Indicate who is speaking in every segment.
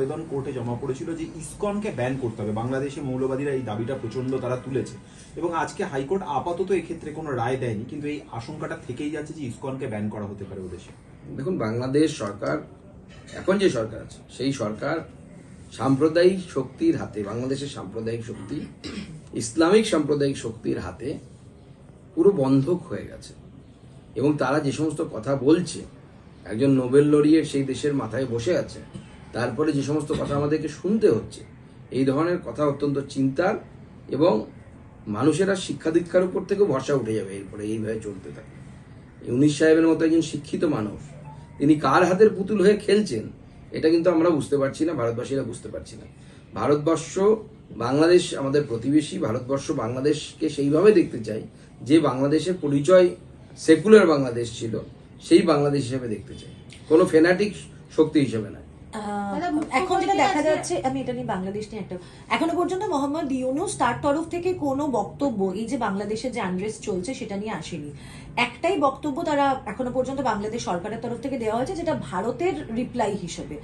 Speaker 1: আবেদন কোর্টে জমা পড়েছিল যে ইসকনকে ব্যান করতে হবে। বাংলাদেশে মৌলবাদীরা এই দাবিটা প্রচণ্ড তারা তুলেছে। এবং আজকে হাইকোর্ট আপাতত এক্ষেত্রে কোনো রায় দেয়নি, কিন্তু এই আশঙ্কাটা থেকেই যাচ্ছে যে ইসকনকে ব্যান করা হতে পারে ওদেশে
Speaker 2: দেখুন, বাংলাদেশ সরকার, এখন যে সরকার আছে, সেই সরকার সাম্প্রদায়িক শক্তির হাতে, বাংলাদেশের সাম্প্রদায়িক শক্তি, ইসলামিক সাম্প্রদায়িক শক্তির হাতে পুরো বন্ধক হয়ে গেছে। এবং তারা যে সমস্ত কথা বলছে, একজন নোবেল লরিয়েট সেই দেশের মাথায় বসে আছে তারপরে যে সমস্ত কথা আমাদেরকে শুনতে হচ্ছে, এই ধরনের কথা অত্যন্ত চিন্তার এবং মানুষেরা শিক্ষা দীক্ষার উপর থেকেও ভরসা উঠে যাবে এরপরে এইভাবে চলতে থাকে। ইউনিস সাহেবের মতো একজন শিক্ষিত মানুষ, তিনি কার হাতের পুতুল হয়ে খেলছেন, এটা কিন্তু আমরা বুঝতে পারছি না, ভারতবাসীরা বুঝতে পারছি না। ভারতবর্ষ বাংলাদেশ, আমাদের প্রতিবেশী ভারতবর্ষ বাংলাদেশকে সেইভাবে দেখতে চাই যে বাংলাদেশের পরিচয় সেকুলার বাংলাদেশ ছিল, সেই বাংলাদেশ হিসেবে দেখতে চাই কোনো ফেনাটিক শক্তি হিসেবে নয়।
Speaker 3: এখন যেটা দেখা যাচ্ছে আমি এটা নিয়ে বাংলাদেশ নিয়ে একটা এখনও পর্যন্ত মোহাম্মদ ইউনুস তার তরফ থেকে কোনো বক্তব্য এই যে বাংলাদেশে যে চলছে সেটা নিয়ে আসেনি। একটাই বক্তব্য তারা এখনও পর্যন্ত বাংলাদেশ সরকারের তরফ থেকে দেওয়া হয়েছে যেটা ভারতের রিপ্লাই হিসেবে।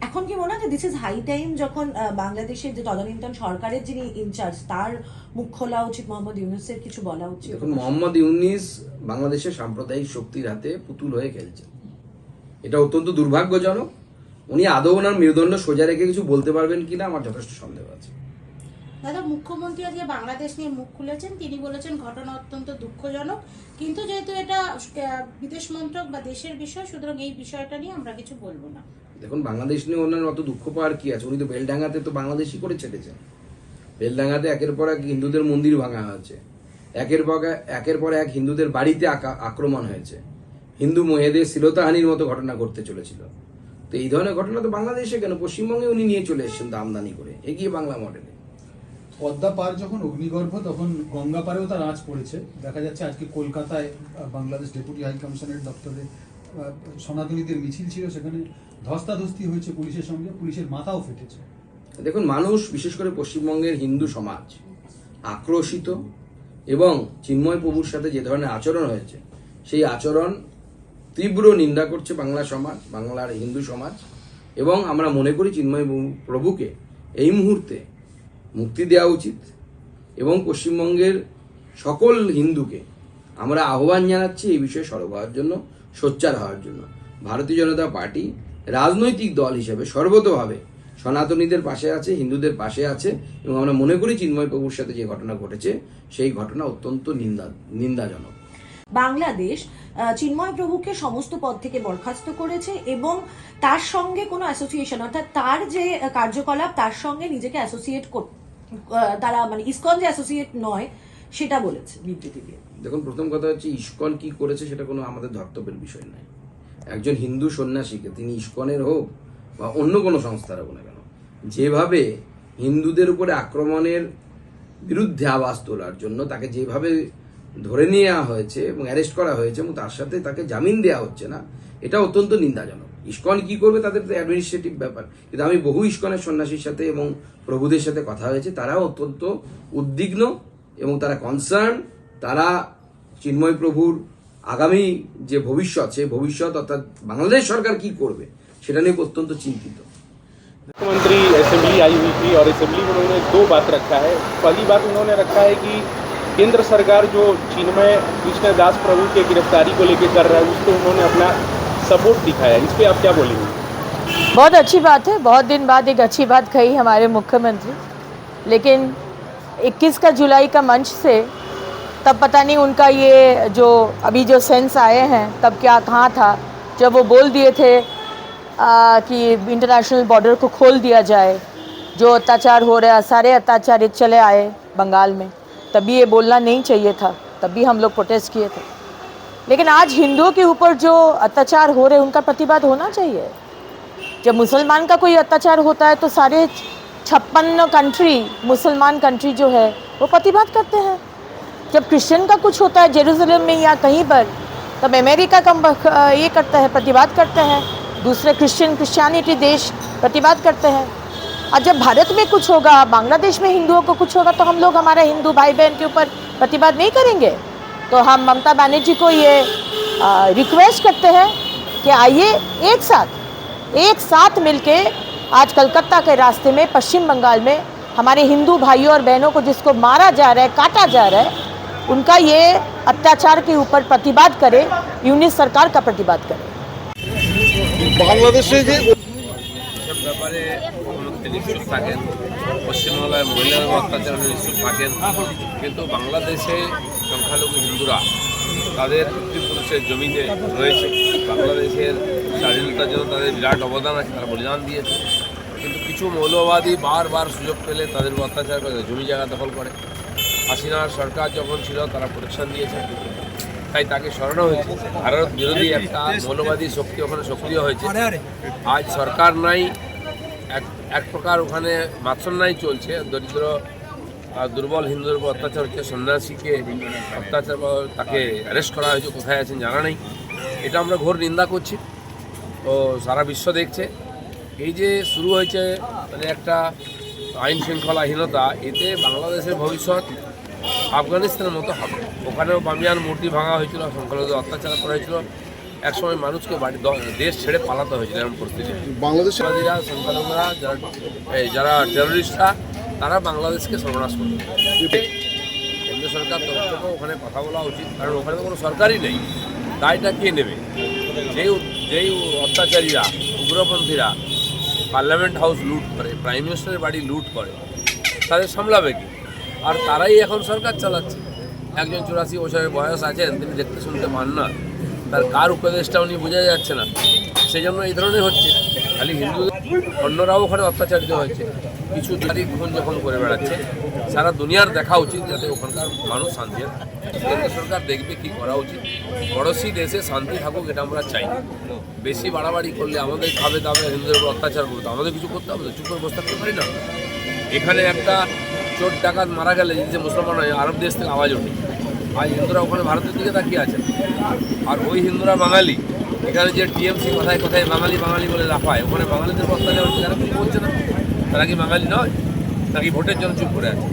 Speaker 3: এখন কি মনে হয় দিস ইজ হাই টাইম যখন আহ, বাংলাদেশের যে তদানীন্তন সরকারের যিনি ইনচার্জ তার মুখ খোলা উচিত মোহাম্মদ ইউনুসের কিছু বলা উচিত?
Speaker 2: দেখুন মোহাম্মদ ইউনিস বাংলাদেশের সাম্প্রদায়িক শক্তির হাতে পুতুল হয়ে খেলছেন। এটা অত্যন্ত দুর্ভাগ্যজনক। উনি আদৌ ওনার মেরুদণ্ড সোজা রেখে কিছু বলতে পারবেন কিনা আমার যথেষ্ট সন্দেহ আছে।
Speaker 4: দাদা মুখ্যমন্ত্রী আজকে বাংলাদেশ নিয়ে মুখ খুলেছেন। তিনি বলেছেন ঘটনা অত্যন্ত দুঃখজনক। কিন্তু যেহেতু এটা বিদেশ মন্ত্রক বা দেশের বিষয় সুতরাং এই বিষয়টা নিয়ে আমরা কিছু বলব না।
Speaker 2: দেখুন বাংলাদেশ নিয়ে ওনার অত দুঃখ পাওয়ার কি আছে? উনি তো বেলডাঙ্গাতে তো বাংলাদেশই করে ছেড়েছেন। বেলডাঙ্গাতে একের পর এক হিন্দুদের মন্দির ভাঙা হয়েছে। একের পর একের পর এক হিন্দুদের বাড়িতে আক্রমণ হয়েছে। হিন্দু মহিলাদের শ্লীলতাহানির মতো ঘটনা ঘটতে চলেছিল। তো এই ধরনের ঘটনা তো বাংলাদেশে কেন? পশ্চিমবঙ্গে উনি নিয়ে চলে এসেছেন তো আমদানি করে। এগিয়ে বাংলা মডেলে
Speaker 5: পদ্মা পার যখন অগ্নিগর্ভ তখন গঙ্গা পারেও তার আঁচ পড়েছে। দেখা যাচ্ছে আজকে কলকাতায় বাংলাদেশ ডেপুটি হাই কমিশনের দপ্তরে সনাতনীদের মিছিল ছিল সেখানে ধস্তাধস্তি হয়েছে পুলিশের সঙ্গে। পুলিশের মাথাও ফেটেছে।
Speaker 2: দেখুন মানুষ বিশেষ করে পশ্চিমবঙ্গের হিন্দু সমাজ আক্রোশিত এবং চিন্ময় প্রভুর সাথে যে ধরনের আচরণ হয়েছে সেই আচরণ তীব্র নিন্দা করছে বাংলা সমাজ, বাংলার হিন্দু সমাজ, এবং আমরা মনে করি চিন্ময় প্রভুকে এই মুহূর্তে মুক্তি দেওয়া উচিত এবং পশ্চিমবঙ্গের সকল হিন্দুকে আমরা আহ্বান জানাচ্ছি এই বিষয়ে সরব হওয়ার জন্য, সোচ্চার হওয়ার জন্য। ভারতীয় জনতা পার্টি রাজনৈতিক দল হিসেবে সর্বতভাবে সনাতনীদের পাশে আছে, হিন্দুদের পাশে আছে, এবং আমরা মনে করি চিন্ময় প্রভুর সাথে যে ঘটনা ঘটেছে, সেই ঘটনা অত্যন্ত নিন্দা নিন্দাজনক।
Speaker 3: বাংলাদেশ চিন্ময় প্রভুকে সমস্ত পদ থেকে বরখাস্ত করেছে এবং তার সঙ্গে কোনো অ্যাসোসিয়েশন অর্থাৎ তার যে কার্যকলাপ, তার সঙ্গে নিজেকে অ্যাসোসিয়েট তারা মানে ইসকন যে অ্যাসোসিয়েট নয়, সেটা বলেছে বিবৃতি দিয়ে।
Speaker 2: দেখুন, প্রথম কথা হচ্ছে ইস্কন কি করেছে সেটা কোনো আমাদের ধর্তব্যের বিষয় নয়। একজন হিন্দু সন্ন্যাসীকে, তিনি ইস্কনের হোক বা অন্য কোনো সংস্থার হোক না কেন, যেভাবে হিন্দুদের উপরে আক্রমণের বিরুদ্ধে আওয়াজ তোলার জন্য তাকে যেভাবে ধরে নেওয়া হয়েছে এবং অ্যারেস্ট করা হয়েছে এবং তার সাথে তাকে জামিন দেওয়া হচ্ছে না এটা অত্যন্ত নিন্দাজনক ইস্কন কি করবে তাদের তো অ্যাডমিনিস্ট্রেটিভ ব্যাপার কিন্তু আমি বহু ইস্কনের সন্ন্যাসীর সাথে এবং প্রভুদের সাথে কথা হয়েছে তারাও অত্যন্ত উদ্বিগ্ন এবং তারা কনসার্ন তারা চিন্ময় প্রভুর আগামী যে ভবিষ্যৎ সেই ভবিষ্যৎ অর্থাৎ বাংলাদেশ সরকার কি করবে সেটা নিয়ে অত্যন্ত চিন্তিত
Speaker 6: मुख्यमंत्री असेंबली आई हुई थी और असेंबली में उन्होंने दो बात रखा है पहली बात उन्होंने रखा है कि केंद्र सरकार जो चीन चिन्मय कृष्णदास प्रभु की गिरफ्तारी को लेकर कर रहा है उसको उन्होंने अपना सपोर्ट दिखाया इस पर आप क्या बोलेंगे?
Speaker 7: बहुत अच्छी बात है। बहुत दिन बाद एक अच्छी बात कही हमारे मुख्यमंत्री। लेकिन 21 का जुलाई का मंच से तब पता नहीं उनका ये जो अभी जो सेंस आए हैं तब क्या कहाँ था? जब वो बोल दिए थे आ, कि इंटरनेशनल बॉर्डर को खोल दिया जाए जो अत्याचार हो रहा है सारे अत्याचार चले आए बंगाल में। तभी ये बोलना नहीं चाहिए था, तभी हम लोग प्रोटेस्ट किए थे। लेकिन आज हिंदुओं के ऊपर जो अत्याचार हो रहे उनका प्रतिवाद होना चाहिए। जब मुसलमान का कोई अत्याचार होता है तो सारे छप्पन कंट्री मुसलमान कंट्री जो है, वो प्रतिवाद करते हैं। जब क्रिश्चियन का कुछ होता है जेरूसलम में या कहीं पर, तब अमेरिका का ये करता है, प्रतिवाद करते हैं। दूसरे क्रिश्चियन क्रिश्चियनिटी देश प्रतिवाद करते हैं। और जब भारत में कुछ होगा, बांग्लादेश में हिंदुओं को कुछ होगा तो हम लोग हमारे हिंदू भाई बहन के ऊपर प्रतिवाद नहीं करेंगे। तो हम ममता बनर्जी को ये रिक्वेस्ट करते हैं कि आइए एक साथ एक साथ मिलके आज कलकत्ता के रास्ते में, पश्चिम बंगाल में हमारे हिंदू भाइयों और बहनों को जिसको मारा जा रहा है, काटा जा रहा है, उनका ये अत्याचार के ऊपर प्रतिवाद करे यूनिट सरकार का प्रतिवाद करे।
Speaker 8: बांग्लादेश নিশ্চুপ থাকেন, পশ্চিমবাংলায় মহিলাদের অত্যাচার নিশ্চুপ থাকেন। কিন্তু বাংলাদেশে সংখ্যালঘু হিন্দুরা তাদের পিতৃপুরুষের জমিতে রয়েছে। বাংলাদেশের স্বাধীনতার জন্য তাদের বিরাট অবদান আছে, তারা বলিদান দিয়েছে। কিন্তু কিছু মৌলবাদী বারবার সুযোগ পেলে তাদের অত্যাচার করে জমি জায়গা দখল করে। হাসিনার সরকার যখন ছিল, তারা প্রোটেকশন দিয়েছে। তাই তাকে সরানো হয়েছে। ভারত বিরোধী একটা মৌলবাদী শক্তি ওখানে সক্রিয় হয়েছে। আজ সরকার নাই এক এক প্রকার ওখানে মাৎসন্যায় চলছে, দরিদ্র দুর্বল হিন্দুদের উপর অত্যাচার হচ্ছে, সন্ন্যাসীকে অত্যাচার তাকে অ্যারেস্ট করা হয়েছে, কোথায় আছেন জানা নেই। এটা আমরা ঘোর নিন্দা করছি। তো সারা বিশ্ব দেখছে। এই যে শুরু হয়েছে মানে একটা আইন শৃঙ্খলাহীনতা, এতে বাংলাদেশের ভবিষ্যৎ আফগানিস্তানের মতো হবে। ওখানেও বামিয়ান মূর্তি ভাঙা হয়েছিল, সংখ্যালঘুদের অত্যাচার করা হয়েছিল। একসময় মানুষকে বাড়ি দেশ ছেড়ে পালাতে হয়েছিল এরকম পরিস্থিতি।
Speaker 9: বাংলাদেশে
Speaker 8: সন্ত্রাসবাদীরা সংখ্যালঘুরা যারা যারা টেররিস্টরা তারা বাংলাদেশকে সর্বনাশ করবে। কেন্দ্র সরকার তরফ থেকেও ওখানে কথা বলা উচিত কারণ ওখানে তো কোনো সরকারই নেই। দায়টা কে নেবে? যেই যেই অত্যাচারীরা উগ্রপন্থীরা পার্লামেন্ট হাউস লুট করে প্রাইম মিনিস্টারের বাড়ি লুট করে তাদের সামলাবে কি? আর তারাই এখন সরকার চালাচ্ছে। একজন চুরাশি বছরের বয়স আছেন তিনি দেখতে শুনতে পান না। তার কার উপদেশটা উনি বোঝা যাচ্ছে না। সেই জন্য এই ধরনের হচ্ছে। খালি হিন্দু অন্যরাও ওখানে অত্যাচারিত হয়েছে। কিছু তারিখ খুন যখন করে বেড়াচ্ছে, সারা দুনিয়ার দেখা উচিত যাতে ওখানকার মানুষ শান্তি। কেন্দ্র সরকার দেখবে কি করা উচিত। পড়োশি দেশে শান্তি থাকুক, এটা আমরা চাই। বেশি বাড়াবাড়ি করলে আমাদের খাবে দাবে, হিন্দুদের উপর অত্যাচার করতে আমাদের কিছু করতে হবে চুপ করে বসে থাকতে পারি না? এখানে একটা চোর ডাকাত মারা গেলে, যে মুসলমান হয়, আরব দেশ থেকে আওয়াজ ওঠে। আজ হিন্দুরা ওখানে ভারতের দিকে তাকিয়ে আছেন আর ওই হিন্দুরা বাঙালি। এখানে যে টিএমসি কোথায় কোথায় বাঙালি বাঙালি বলে লাফায়, ওখানে বাঙালিদের অত্যাচার হচ্ছে তারা কিছু বলছে না? তারা কি বাঙালি নয়? নাকি ভোটের জন্য চুপ করে আছে?